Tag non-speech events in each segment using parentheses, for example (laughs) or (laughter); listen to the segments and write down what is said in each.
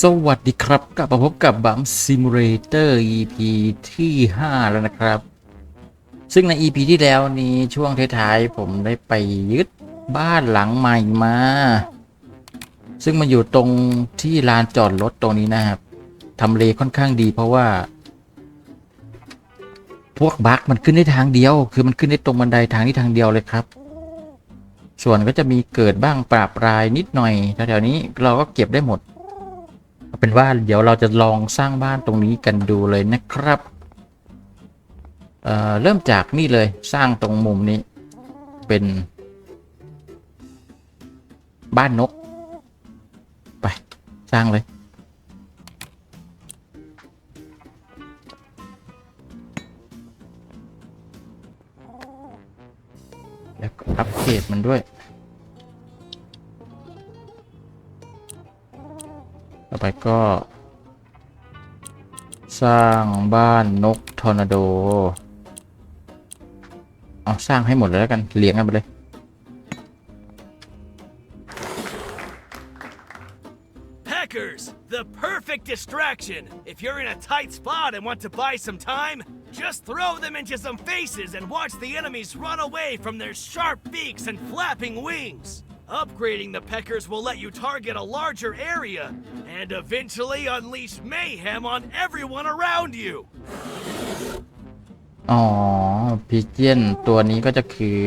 สวัสดีครับ กลับมาพบกับบัมซิมูเลเตอร์ EP ที่ 5 แล้วนะครับ ซึ่งใน EP ที่แล้วนี้ช่วงท้ายๆผมได้ไปยึดบ้านหลังใหม่มา ซึ่งมันอยู่ตรงที่ลานจอดรถตรงนี้นะครับทำเลค่อนข้างดีเพราะว่า พวกบั๊กมันขึ้นได้ทางเดียว คือมันขึ้นได้ตรงบันไดทางนี้ทางเดียวเลยครับส่วนก็จะมีเกิดบ้างปราบรายนิดหน่อยแถวๆนี้เราก็เก็บได้หมด เอาเป็นว่าเดี๋ยวเราจะลองสร้างบ้านตรงนี้กันดูเลยนะครับเเริ่มจากนี่เลยสร้างตรงมุมนี้เป็น บ้านนก ไป สร้างเลย แล้วก็อัปเกรดมันด้วย ต่อไปก็ สร้างบ้านนกทอร์นาโด เอาสร้างให้หมดเลยแล้วกันเลี้ยงกันไปเลย Packers, the perfect distraction. If you're in a tight spot and want to buy some time, just throw them into some faces and watch the enemies run away from their sharp beaks and flapping wings. Upgrading the Peckers will let you target a larger area and eventually unleash mayhem on everyone around you. อ๋อพิเจียนตัวนี้ก็จะคือ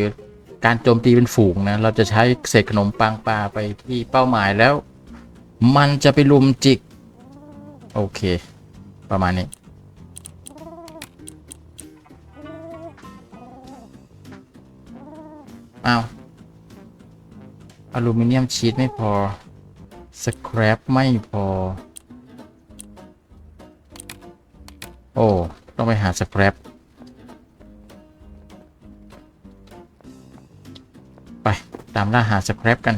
การโจมตีเป็นฝูงนะ เราจะใช้เศษขนมปังปลาไปที่เป้าหมายแล้ว มันจะไปลุมจิก โอเค ประมาณนี้ อ้าว อลูมิเนียมชีตไม่พอ สแครปไม่พอ โอ้ ต้องไปหาสแครปไป ตามล่าหาสแครปกัน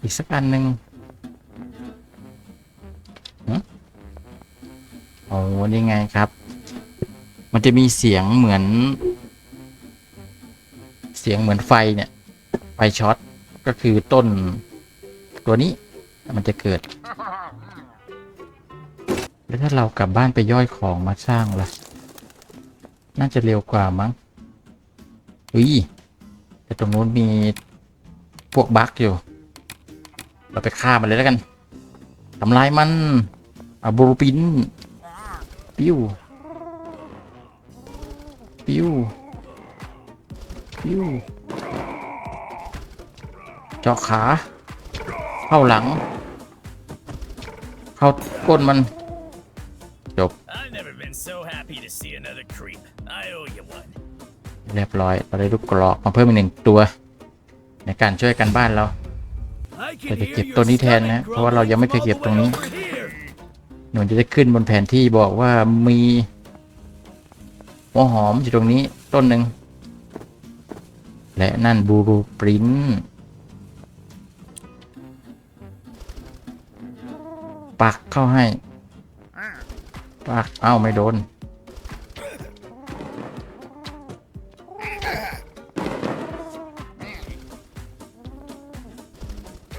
อีกสักอันหนึ่งโอ้นี่ไงครับ มันจะมีเสียงเหมือน สียงเหมือนไฟเนี่ย ไฟช็อต ก็คือต้นตัวนี้มันจะเกิด แล้วถ้าเรากลับบ้านไปย่อยของมาสร้างล่ะ น่าจะเร็วกว่ามั้งอุ้ยแต่ตรงนู้นมีพวกบั๊กอยู่ เราไปฆ่ามันเลยแล้วกันทำลายมันอาบูรปิน ปิ้ว ปิ้วว จาะขา เข้าหลัง เข้าก้นมัน จบ I've never been so happy to see another creep. I owe you one. เรียบร้อยเราได้ลูกกรอกมาเพิ่มอีกหนึ่งตัว ในการช่วยกันบ้านเรา I can แต่จะ hear เก็บ your ตัวนี้แทนนะ stomach เพราะว่าเรายังไม่เคยเก็บตรงนี้ growling all the way over here. หนูจะได้ขึ้นบนแผนที่บอกว่ามีหัวหอมอยู่ตรงนี้ต้นหนึ่ง และนั่นบูรูปรินปักเข้าให้ ปัก เอ้า ไม่โดน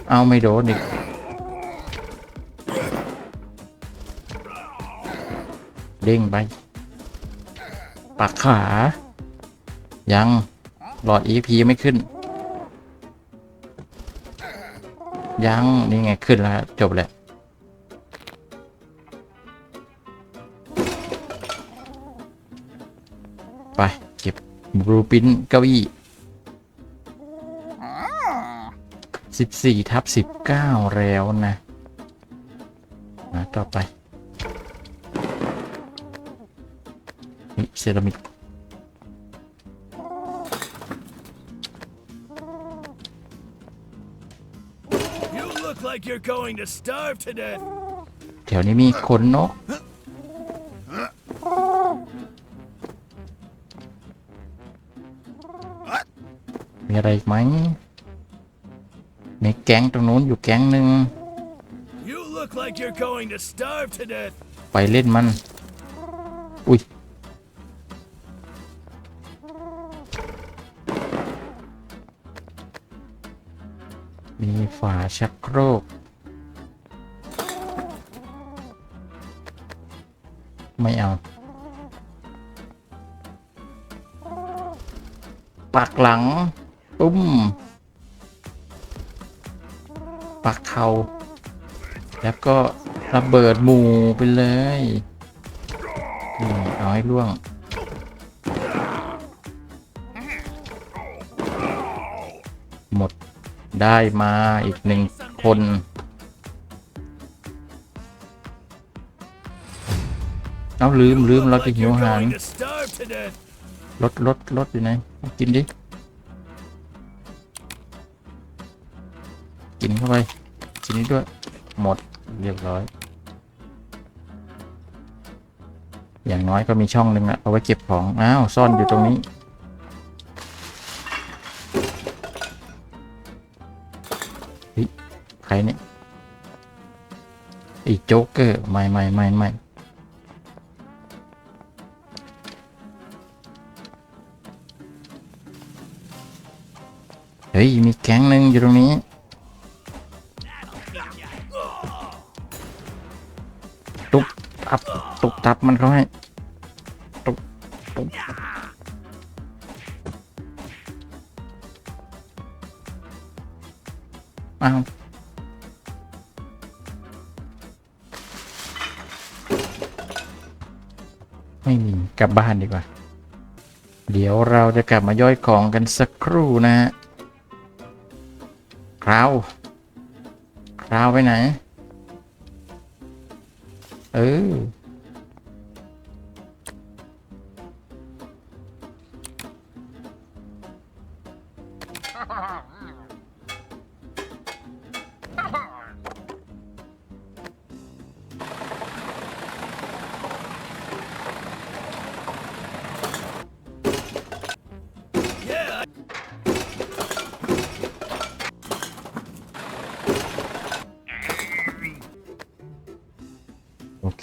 เอาไม่โดนอีกเด้งไป ปักขา ยัง หลอด EP ไม่ขึ้น ยัง นี่ไงขึ้นแล้ว จบแล้วไป เก็บบลูปินเก้าอี้สิบสี่ทับสิบเก้าแล้วนะมาต่อไป นี่เซรามิก You're going to starve to death. แถวนี้มีขนนก มีอะไรอีกไหม มีแก๊งตรงนู้นอยู่แก๊งหนึ่ง You look like you're going to starve to death. ไปเล่นมัน อุ้ย มีฝาชักโครก ไม่เอา ปักหลัง ปุ้ม ปักเขาแล้วก็ระเบิดหมู่ไปเลยนี่เอาให้ล่วง หมดได้มาอีกหนึ่งคน เอาลืมลืมเราจะ Like หิว you're อาหาร going to starve to death. รถรถรถอยู่ไหนเอากินดิกินเข้าไปกินนี้ด้วยหมดเรียบร้อย อย่างน้อยก็มีช่องหนึ่งอะเอาไว้เก็บของอ้าวซ่อนอยู่ตรงนี้เฮ้ยใครเนี่ยไอ้โจ๊กเกอร์ไม่ไม่ไม่ไม่ เฮ้ย มีแก๊งหนึ่งอยู่ตรงนี้ ตุกตับตุกตับมันเขาให้ ตุกตุกอ้าวไม่มี กลับบ้านดีกว่า เดี๋ยวเราจะกลับมาย่อยของกันสักครู่นะฮะ คราวคราวไปไหน เออ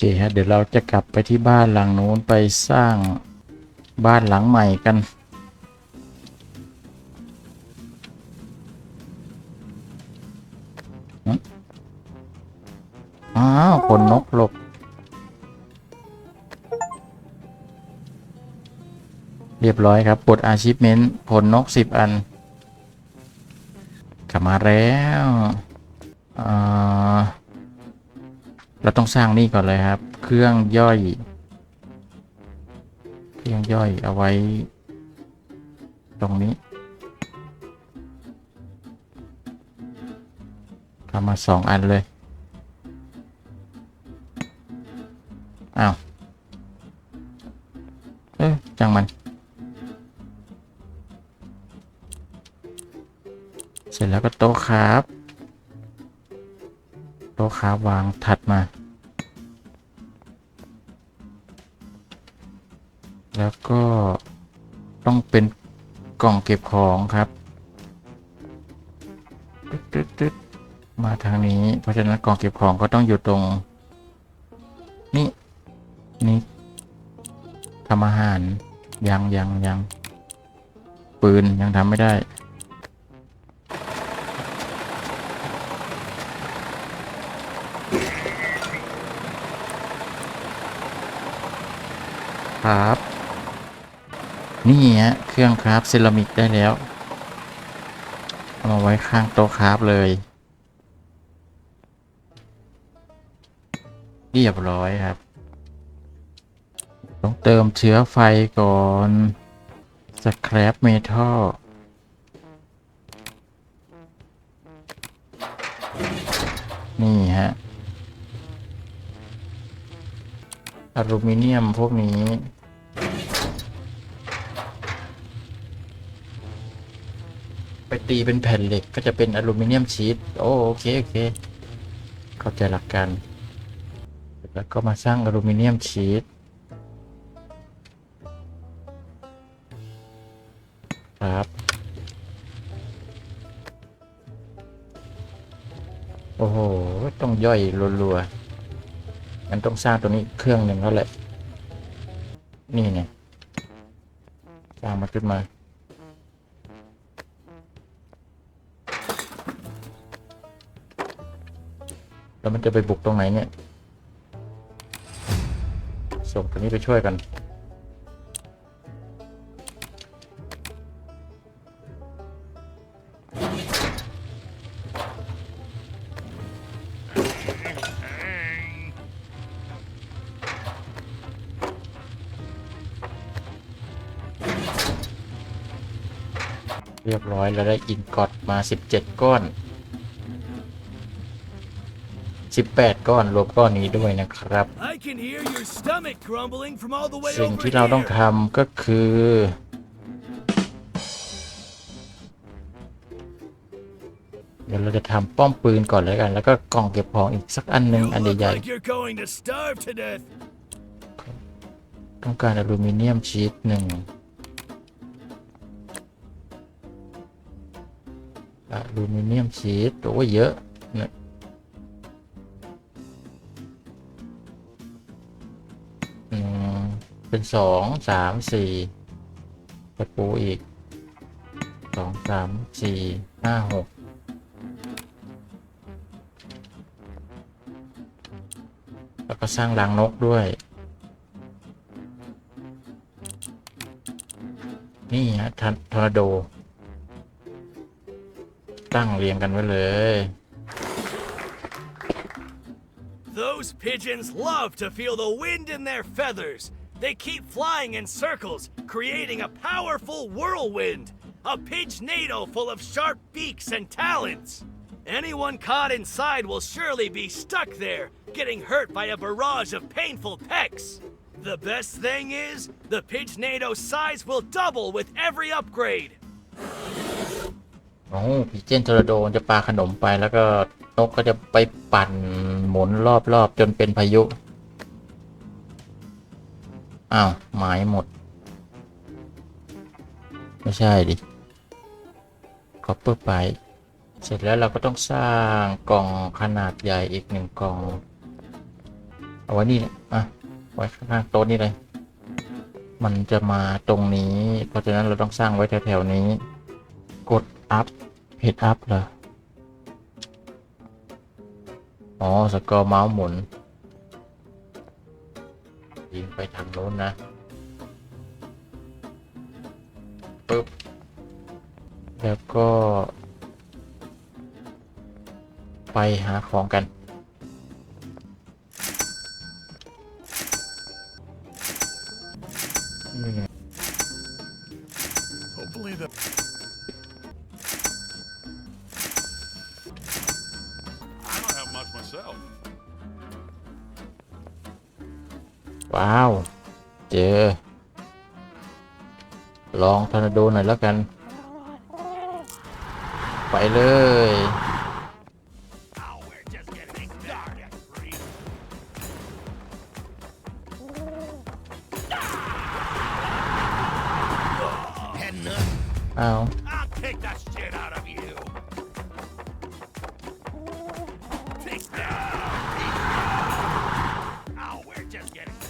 เคฮะเดี๋ยวเราจะกลับไปที่บ้านหลังนู้นไปสร้างบ้านหลังใหม่กัน อ้าวขนนกหลบ เรียบร้อยครับปลดอาชีพเมนผลนกสิบอัน กลับมาแล้ว เราต้องสร้างนี่ก่อนเลยครับ เครื่องย่อย เครื่องย่อยเอาไว้ ตรงนี้ทำมาสองอันเลย อ้าว เอ้ยจังมัน เสร็จแล้วก็โต๊ะครับ ต๊ะครับวางถัดมา แล้วก็ต้องเป็นกล่องเก็บของครับตึ๊ดตึ๊ดตึ๊ดมาทางนี้ เพราะฉะนั้นกล่องเก็บของก็ต้องอยู่ตรง นี่ นี่ทำอาหารยังยังยังปืนยังทำไม่ได้ ครับ นี่ฮะเครื่องคราฟเซรามิกได้แล้วเอามาไว้ข้างโต๊ะคราฟเลย เรียบร้อยครับ ต้องเติมเชื้อไฟก่อนสแครปเมทัลนี่ฮะ อลูมิเนียมพวกนี้ ไปตีเป็นแผ่นเหล็กก็จะเป็นอลูมิเนียมชีตโอโอเค โอเค เข้าใจหลักการ แล้วก็มาสร้างอลูมิเนียมชีตครับโอ้โห ต้องย่อยรัวๆ มันต้องสร้างตรงนี้เครื่องหนึ่งแล้วแหละ นี่ไงสร้างมาขึ้นมา แล้วมันจะไปบุกตรงไหนเนี่ย ส่งตัวนี้ไปช่วยกัน เรียบร้อยแล้วได้อินกอดมา 17 ก้อน 18 ก้อนรวมก้อนนี้ด้วยนะครับ I can hear your stomach grumbling from all the way สิ่ง over ที่เราต้อง here. ทำก็คือ เดี๋ยวเราจะทำป้อมปืนก่อนแล้วกัน แล้วก็กล่องเก็บของอีกสักอันหนึ่ง You อัน look ใหญ่ like you're going to starve to death. ๆต้องการอลูมิเนียมชีตหนึ่ง อลูมิเนียมชีตโอ้เยอะเนี่ยเป็นสองสามสี่ตะปูอีกสองสามสี่ห้าหกแล้วก็สร้างรังนกด้วย นี่ฮะทันทอร์นาโด ตั้งเรียงกันไว้เลย Those pigeons love to feel the wind in their feathers. They keep flying in circles, creating a powerful whirlwind. A pigeonado full of sharp beaks and talons. Anyone caught inside will surely be stuck there, getting hurt by a barrage of painful pecks. The best thing is, the pigeonado's size will double with every upgrade. โอ้พีเจนทอร์โดจะปาขนมไปแล้วก็นกก็จะไปปั่นหมุนรอบๆ จนเป็นพายุ อ้าว หมายหมด ไม่ใช่ดิคอปเปอร์ไป เสร็จแล้วเราก็ต้องสร้างกล่องขนาดใหญ่อีกหนึ่งกล่อง เอาไว้นี่นะอะ ไว้ข้างโต๊ะนี่เลย มันจะมาตรงนี้ เพราะฉะนั้นเราต้องสร้างไว้แถวๆนี้ กด อัพเพจอัพเหรอ อ๋อ สกอร์เมาส์หมุน ยิงไปทางโน้นนะปึ๊บ แล้วก็ ไปหาของกัน นาโดหน่อยแล้วกัน ไปเลยเอา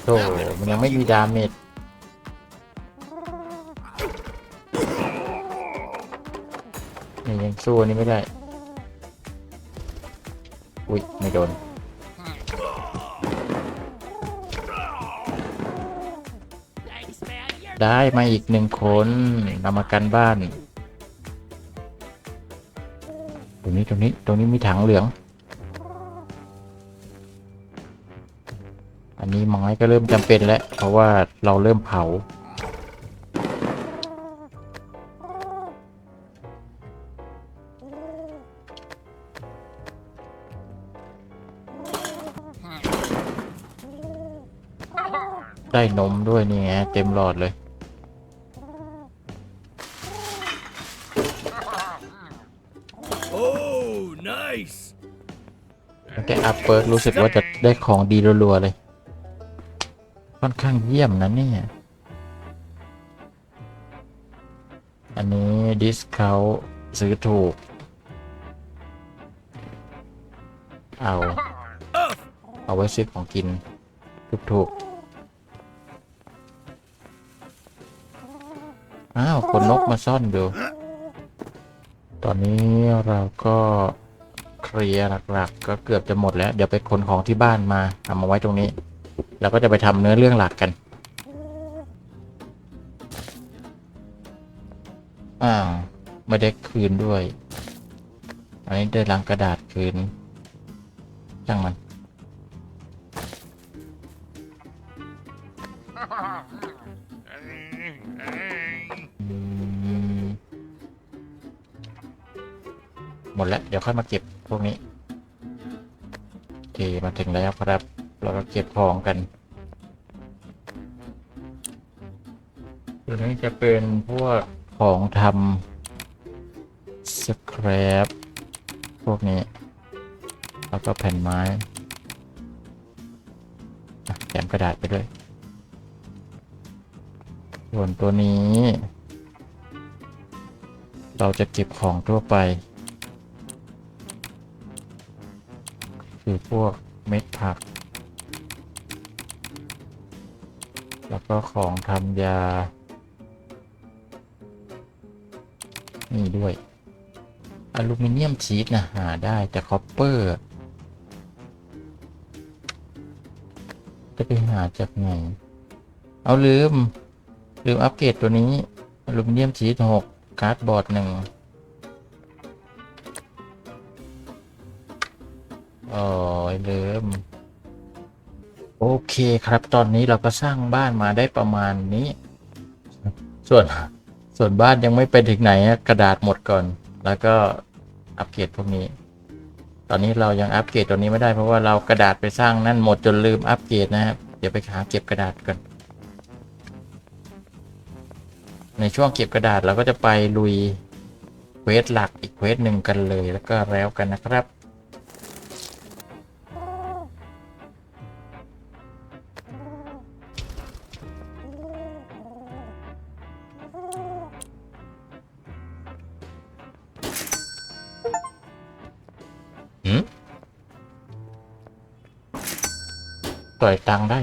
โธ่มันยังไม่มีดาเมจ สู้อันนี้ไม่ได้ อุ้ยไม่โดน ได้มาอีกหนึ่งคนนำมากันบ้าน ตรงนี้ตรงนี้ตรงนี้มีถังเหลือง อันนี้ไม้ก็เริ่มจำเป็นแล้ว เพราะว่าเราเริ่มเผา ได้นมด้วยนี่ไงเต็มหลอดเลย Oh, nice. แต่อัพเปิร์รู้สึกว่าจะได้ของดีรัวๆเลย ค่อนข้างเยี่ยมนะเนี่ย อันนี้ดิสเขาซื้อถูก เอา เอาไว้ซื้อของกิน ถูกๆาวคนนกมาซ่อนอยู่ ตอนนี้เราก็เคลียร์หลักๆ ก็เกือบจะหมดแล้ว เดี๋ยวไปขนของที่บ้านมาเอามาไว้ตรงนี้ แล้วก็จะไปทำเนื้อเรื่องหลักกัน อ้าว ไม่ได้คืนด้วย อันนี้ได้ลังกระดาษคืนช่างมัน หมดแล้ว เดี๋ยวค่อยมาเก็บพวกนี้โอเคมาถึงแล้วครับ เราก็เก็บของกันตัวนี้จะเป็นพวกของทำสครับพวกนี้ แล้วก็แผ่นไม้แถมกระดาษไปด้วย ส่วนตัวนี้ เราจะเก็บของทั่วไป คือพวกเม็ดผัก แล้วก็ของทำยา นี่ด้วยอลูมิเนียมชีตนะหาได้แต่คอปเปอร์ จะไปหาจากไหน เอาลืม ลืมอัปเกรดตัวนี้อลูมิเนียมชีตหกการ์ดบอร์ดหนึ่ง อ้ยลืมโอเคครับตอนนี้เราก็สร้างบ้านมาได้ประมาณนี้ ส่วนส่วนบ้านยังไม่ไปถึงไหนกระดาษหมดก่อน แล้วก็อัปเกรดพวกนี้ ตอนนี้เรายังอัปเกรดตัวนี้ไม่ได้เพราะว่าเรากระดาษไปสร้างนั่นหมดจนลืมอัปเกรดนะครับเดี๋ยวไปหาเก็บกระดาษก่อนในช่วงเก็บกระดาษเราก็จะไปลุยเควสหลักอีกเควสหนึ่งกันเลยแล้วก็แล้วกันนะครับ ต่อยตังค์ได้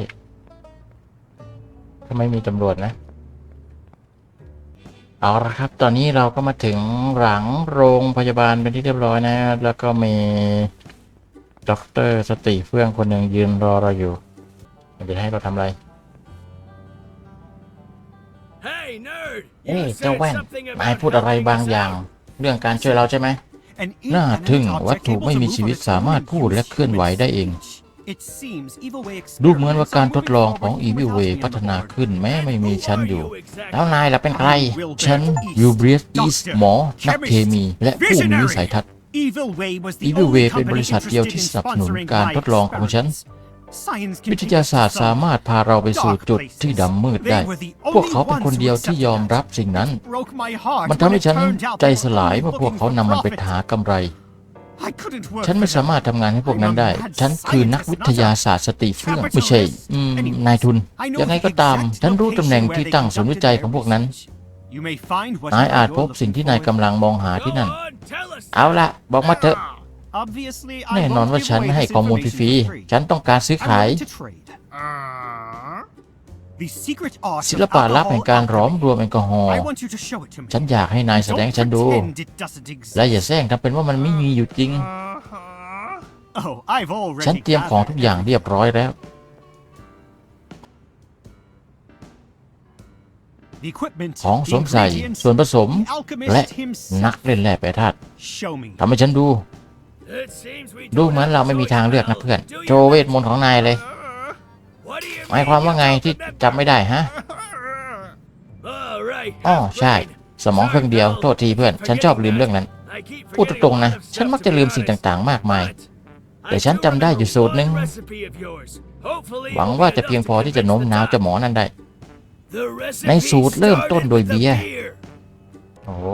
ทำไมมีตำรวจนะ เอาละครับ ตอนนี้เราก็มาถึงหลังโรงพยาบาลเป็นที่เรียบร้อยนะ แล้วก็มีด็อกเตอร์สติเฟื่องคนหนึ่งยืนรอเราอยู่มันจะให้เราทำอะไร Hey, nerd! เอ้ย You เจ้า said แว่น something นาย about พูดอะไร helping บาง us อย่าง out. เรื่องการช่วยเราใช่ไหมน่าทึ่งวัตถุไม่มีชีวิตสามารถพูดและเคลื่อนไหวได้เอง ดูเหมือนว่าการทดลองของ Evil Way พัฒนาขึ้นแม้ไม่มีฉันอยู่ แล้วนายล่ะเป็นใคร ฉันยูเบรียสอีสหมอ นักเคมี และผู้มีวิสัยทัศน์ Evil Way เป็ Evil น Way บเป็นบริริษัษัททเดีเดียยววที่ที่สสนันับบสสนุนุนนกาการรททดดลลอองงขขอองงฉัฉันนวิทยาศาสตร์สามารถพาเราไปสู่จุดที่ดำมืดได้ พวกเขาเป็นคนเดียวที่ยอมรับสิ่งนั้น มันทำให้ฉันใจสลายเมื่อพวกเขานำมันไปหากำไร ฉันไม่สามารถทำงานให้พวกนั้นได้ ฉันคือนักวิทยาศาสตร์สติเฟื่องไม่ใช่อืมนายทุน ยังไงก็ตาม ฉันรู้ตำแหน่งที่ตั้งศูนย์วิจัยของพวกนั้น นายอาจพบสิ่งที่นายกำลังมองหาที่นั่น Go on, tell us. เอาละบอกมาเถอะ แน่นอนว่าฉันให้ข้อมูลฟรีๆ ฉันต้องการซื้อขาย ศิลปะลับแห่งการหลอมรวมแอลกอฮอล์ ฉันอยากให้นายแสดงให้ฉันดู และอย่าแซงทำเป็นว่ามันไม่มีอยู่จริง ฉันเตรียมของทุกอย่างเรียบร้อยแล้ว ของสวมใส่ ส่วนผสม และนักเล่นแร่แปรธาตุทำให้ฉันดู It seems we ดู don't เหมือน have เรา a ไม่มี choice ทางเลือก now, นะเพื่อน do you? โชว์เวทมนต์ของนายเลย What do you หมายความว่าไง mean you ที่ don't จำไม่ได้ฮะ All right, อ๋อ have ใช่ brain. สมองเครื่องเดียวโทษทีเพื่อน ฉันชอบลืมเรื่องนั้น I keep พูด forgetting ตรงๆ a นะ lot of ฉัน stuff, มัก to จะ be ลืมสิ่ง honest. ต่างๆ มากมาย But I แต่ฉัน do จำได้อยู่ know สูตรหนึ่ง one recipe of yours. Hopefully หวัง it'll ว่า be จะเพียง enough พอ to ที่จะ convince โน้ม the น้าว doc. เจ้าหมอนั่นได้ The recipe ในสูตรเริ่มต้น started ด้วย with a เบียร์ beer. โอ้โห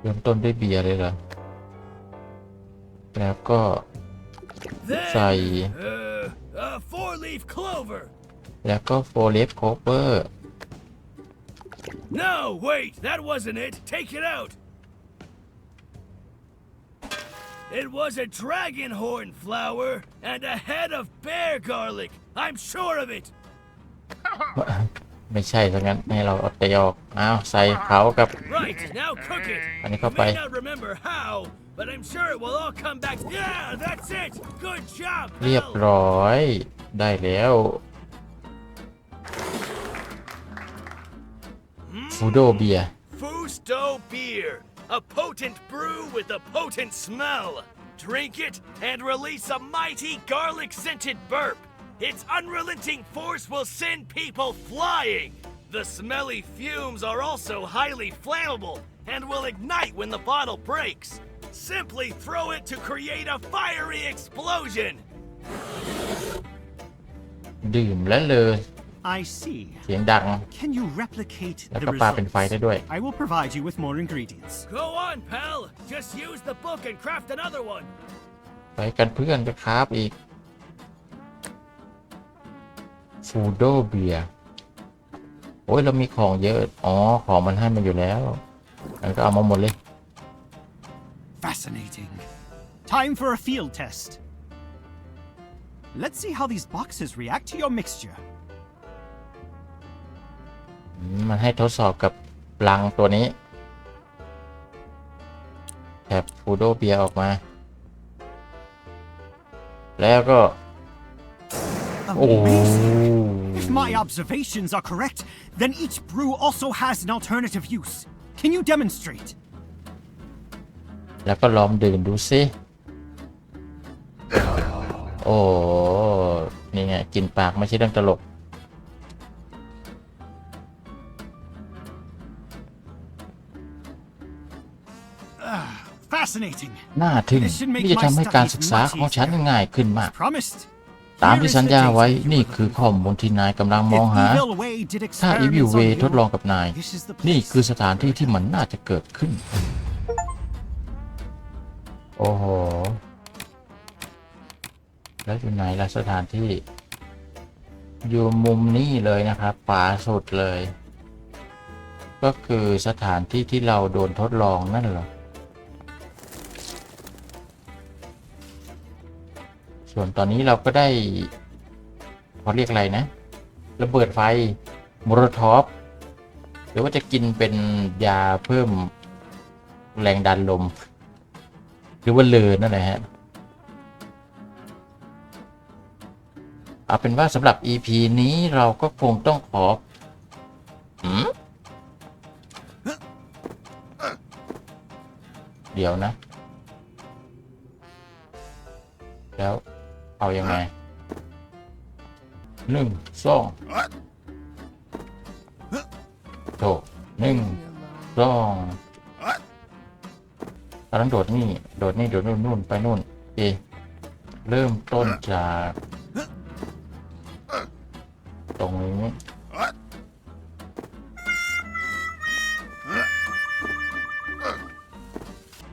เริ่มต้นด้วยเบียร์เลยเหรอแล้วก็ Then, ใส่ uh, a four-leaf clover. แล้วก็โฟเลฟโคเปอร์ No, wait, that wasn't it. Take it out. It was a dragon horn flower and a head of bear garlic. I'm sure of it. (laughs) ไม่ใช่ทั้งนั้นให้เราเอาเตะออกอ้าวใส่เขากับ Right, now cook it. Ano You ka pa may eh? not remember how, but I'm sure it will all come back. Yeah, that's it. Good job. เรียบ pal. ร้อย ได้แล้วฟูโดเบีย Fusto beer, a potent brew with a potent smell. Drink it and release a mighty garlic scented burp. Its unrelenting force will send people flying. The smelly fumes are also highly flammable and will ignite when the bottle breaks. Simply throw it to create a fiery explosion. ดื่มแล้วเลย I see. เสียงดัง Can you replicate แล้ว the ก็ปาเป็นไฟ results? ได้ด้วย I will provide you with more ingredients. Go on, pal. Just use the book and craft another one. ไปกันเพื่อนไปครับอีกฟูโดเบียโอ้ยเรามีของเยอะ อ๋อ ของมันให้มาอยู่แล้วงั้นก็เอามาหมดเลย Fascinating. Time for a field test. Let's see how these boxes react to your mixture. อืมมันให้ทดสอบกับลังตัวนี้แถบฟูโดเบียออกมา แล้วก็ โอ้ Amazing. If my observations are correct, then each brew also has an alternative use. Can you demonstrate? แล้วก็ลองดื่มดูซิโอ้นี่ไงกินปากไม่ใช่เรื่องตลก Fascinating. น่าทึ่งนี่จะทำให้การศึกษาของฉันง่ายขึ้นมาก Promised. ตาม Here ที่ is สัญ the ญา data ไว้ you นี่ requested. คือข้อมูลที่นายกำลังมอง If หา Evil Way did ถ้า Evil experiments Way on ทดลอง you, กับนาย this is the นี่ place. คือสถานที่ที่มันน่าจะเกิดขึ้น โอ้โห แล้วอยู่ไหนล่ะสถานที่ อยู่มุมนี้เลยนะครับขวาสุดเลย ก็คือสถานที่ที่เราโดนทดลองนั่นเหรอ ส่วนตอนนี้เราก็ได้เขาเรียกอะไรนะระเบิดไฟมโรทอปหรือว่าจะกินเป็นยาเพิ่มแรงดันลม หรือว่าเลอนั่นแหละฮะเอาเป็นว่าสำหรับ EP นี้เราก็คงต้องขอเดี๋ยวนะ แล้วเอายังไงหนึ่งสองโถหนึ่งสอง เราต้องโดดนี่ โดดนี่ โดดนู่นนู่นไปนู่นเอเริ่มต้นจากตรงนี้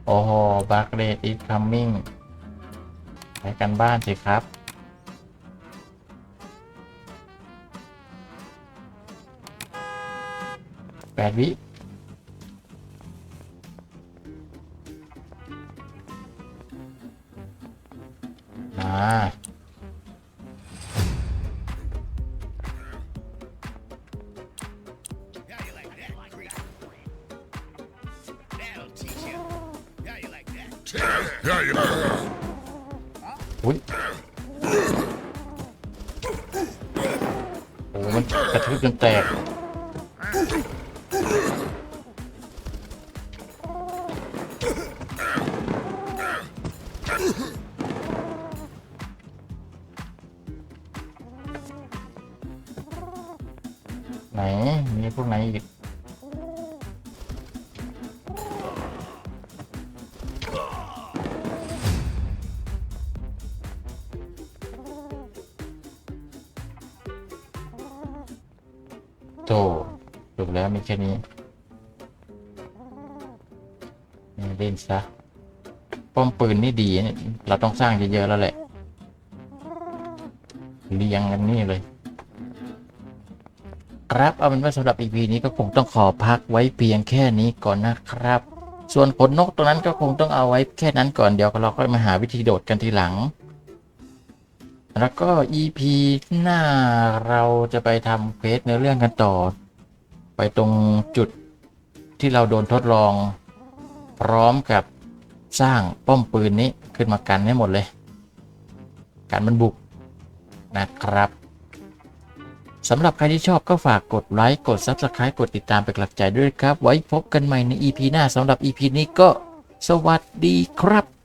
โอ้โหบักเรดอีคัมมิ่งใช้กันบ้านสิครับ แปดวิ มันกระทืบจนแตก ปืนนี่ดีเนี่ยเราต้องสร้างเยอะๆแล้วแหละ เรียงกันนี่เลย ครับเอาเป็นว่าสำหรับ EP นี้ก็คงต้องขอพักไว้เพียงแค่นี้ก่อนนะครับ ส่วนขนนกตรงนั้นก็คงต้องเอาไว้แค่นั้นก่อนเดี๋ยวเราค่อยมาหาวิธีโดดกันทีหลัง แล้วก็ EP หน้าเราจะไปทำเคสเนื้อเรื่องกันต่อ ไปตรงจุดที่เราโดนทดลอง พร้อมกับ สร้างป้อมปืนนี้ขึ้นมากันให้หมดเลย การมันบุกนะครับสำหรับใครที่ชอบก็ฝากกดไลค์กด Subscribe กดติดตามเป็นกำลังใจด้วยครับ ไว้พบกันใหม่ใน EP หน้าสำหรับ EP นี้ก็สวัสดีครับ